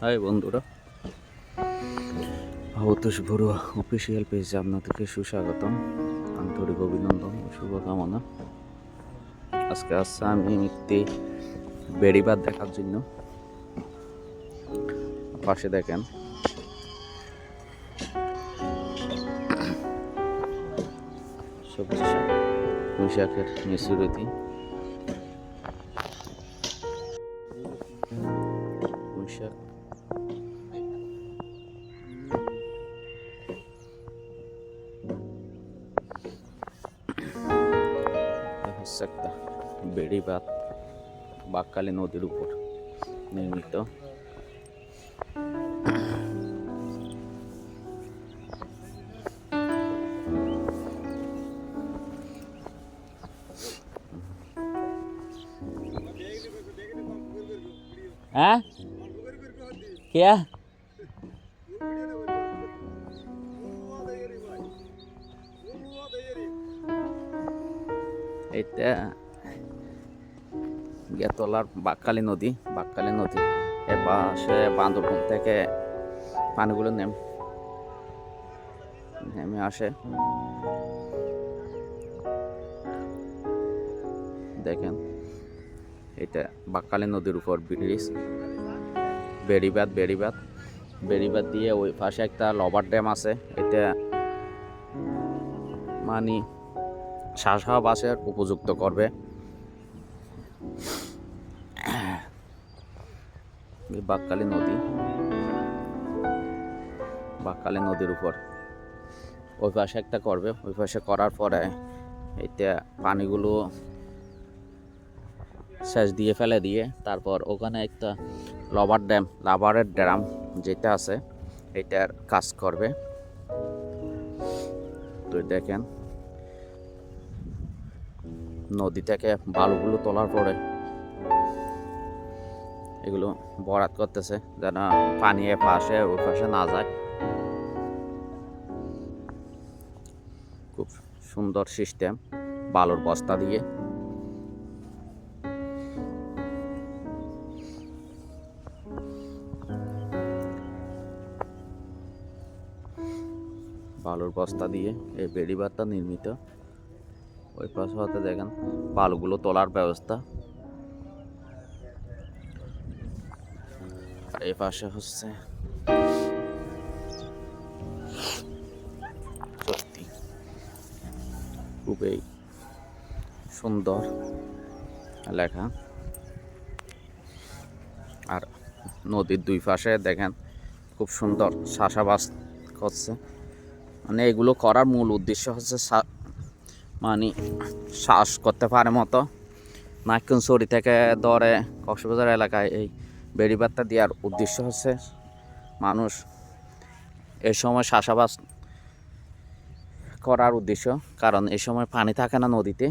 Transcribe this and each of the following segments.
High বন্ধুরা। আহতোষ Barua official পেজে আপনাদেরকে সুস্বাগতম, আন্তরিক অভিনন্দন ও শুভকামনা। আজকে আসছে আমি মিথ্যে বেড়িবাদ দেখার জন্য। পাশে দেখেন। সবজি শাক, পুঁই মিশ্রতি পুঁই বেড়িবাঁধ বাক্কালি নদীর উপর নির্মিত। হ্যাঁ? क्या এটা গেতলার বাক্কালি নদী বাক্কালি নদী। এ পাশে বান্দরবন থেকে পানিগুলো নেম, নেমে আসে। দেখেন, এটা বাক্কালি নদীর উপর ব্রিজ বেড়িবাদ বেড়িবাদ বেড়িবাদ দিয়ে ওই পাশে একটা লবার ড্যাম আছে। এটা মানে শ্বাসাবাসের উপযুক্ত করবে। বাক্কালি নদী। বাক্কালি নদীর উপর। ওই পাশে একটা করবে। ওই পাশে করার পরে এটা পানিগুলো সেচ দিয়ে ফেলে দিয়ে তারপর ওখানে একটা লবার ড্যাম লাভারের ড্যাম যেটা আছে, এটার কাজ করবে। তো দেখেন নদী থেকে বালুগুলো তোলার পরে এগুলো বরাত করতেছে, যেন পানি এ পাশে ওই পাশে না যায়। খুব সুন্দর সিস্টেম, বালুর বস্তা দিয়ে। বালুর বস্তা দিয়ে এই বেড়িবারটা নির্মিত। ওই পাশে হতে দেখেন, বালুগুলো তোলার ব্যবস্থা। এই পাশে হচ্ছে। সত্যি। খুবই সুন্দর লেখা। আর নদীর দুই পাশে দেখেন, খুব সুন্দর চাষাবাস করছে। মানে এগুলো করার মূল উদ্দেশ্য হচ্ছে মানে শ্বাস করতে পারে মতো। নাইকুনসরি থেকে ধরে কক্সবাজার এলাকায় এই বেড়িবারটা দেওয়ার উদ্দেশ্য হচ্ছে মানুষ এই সময় চাষাবাস করার উদ্দেশ্য, কারণ এই সময় পানি থাকে না নদীতে,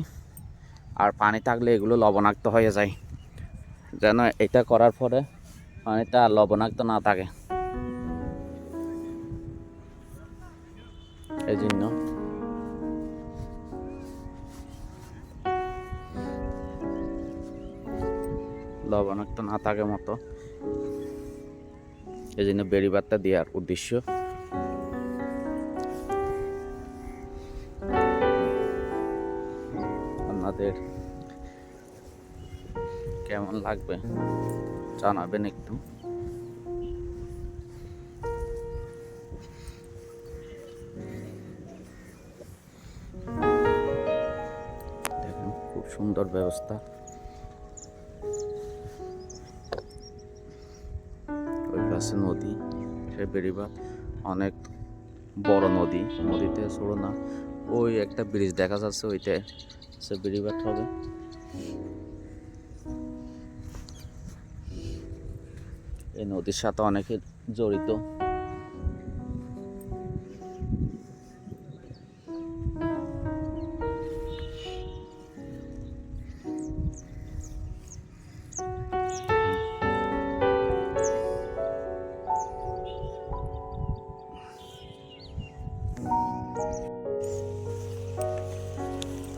আর পানি থাকলে এগুলো লবণাক্ত হয়ে যায়। যেন এটা করার পরে পানিটা লবণাক্ত না থাকে। এই জন্য লবণাক্ত না থাকে মতো। এই জন্য বেড়িবারটা দেওয়ার উদ্দেশ্য। আপনাদের কেমন লাগবে জানাবেন একটু। দেখেন খুব সুন্দর ব্যবস্থা। পাশে নদী, সে বেরিবা অনেক বড় নদী। নদীতে ছোড়ো না, ওই একটা ব্রিজ দেখা যাচ্ছে ওইটা সে বেরিবার হবে এই নদীর সাথে অনেকে জড়িত।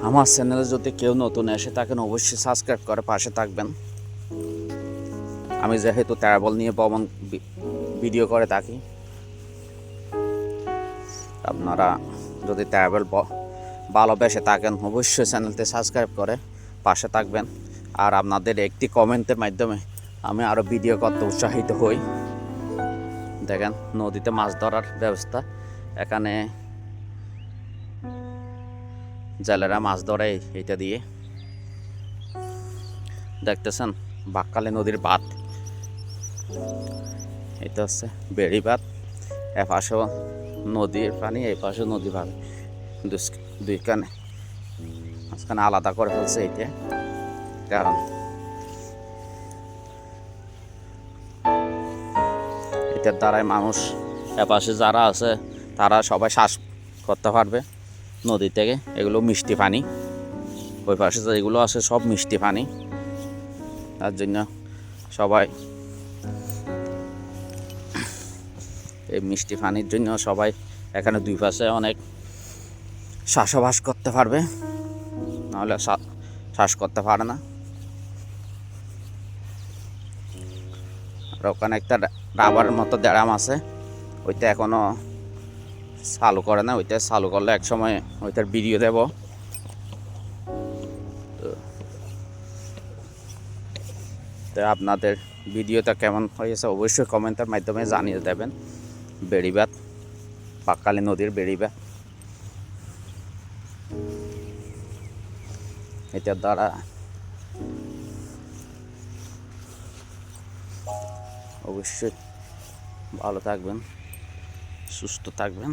আমার চ্যানেলে যদি কেউ নতুন এসে থাকেন, অবশ্যই সাবস্ক্রাইব করে পাশে থাকবেন। আমি যেহেতু ট্রাভেল নিয়ে ভ্রমণ ভিডিও করে থাকি। আপনারা যদি ট্রাভেল ভালোবেসে থাকেন, অবশ্যই চ্যানেলটি সাবস্ক্রাইব করে পাশে থাকবেন। আর আপনাদের একটি কমেন্টের মাধ্যমে আমি আরও ভিডিও করতে উৎসাহিত হই। দেখেন, নদীতে মাছ ধরার ব্যবস্থা। এখানে জেলেরা মাছ ধরে এটা দিয়ে। দেখতেছেন বাক্কালে নদীর বাঁধ। এটা হচ্ছে বেড়ি বাঁধ। এ পাশেও নদীর পানি এই পাশে নদী পানি দুইখানে। মাঝখানে আলাদা করে ফেলছে এটা কারণ এটার দ্বারাই মানুষ, এপাশে যারা আছে, তারা সবাই শ্বাস করতে পারবে। নদী থেকে, এগুলো মিষ্টি পানি। ওই পাশে যেগুলো আছে সব মিষ্টি পানি। তার জন্য সবাই এই মিষ্টি পানির জন্য সবাই এখানে দুই পাশে অনেক শ্বাসবাস করতে পারবে। নাহলে শ্বাস করতে পারে না। আর ওখানে একটা রাবারের মতো ড্যাম আছে। ওইটা এখনও চালু করে না, ওইটা চালু করলে এক সময় ওইটার ভিডিও দেব। তো- আপনাদের ভিডিওটা কেমন হয়েছে অবশ্যই কমেন্টের মাধ্যমে জানিয়ে দেবেন। বেড়িবাত পাকালি নদীর বেড়িবাত এটার দ্বারা অবশ্যই ভালো থাকবেন। সুস্থ থাকবেন।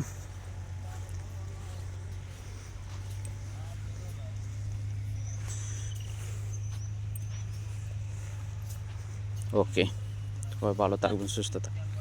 ওকে সবাই ভালো থাকবেন সুস্থ থাকবেন।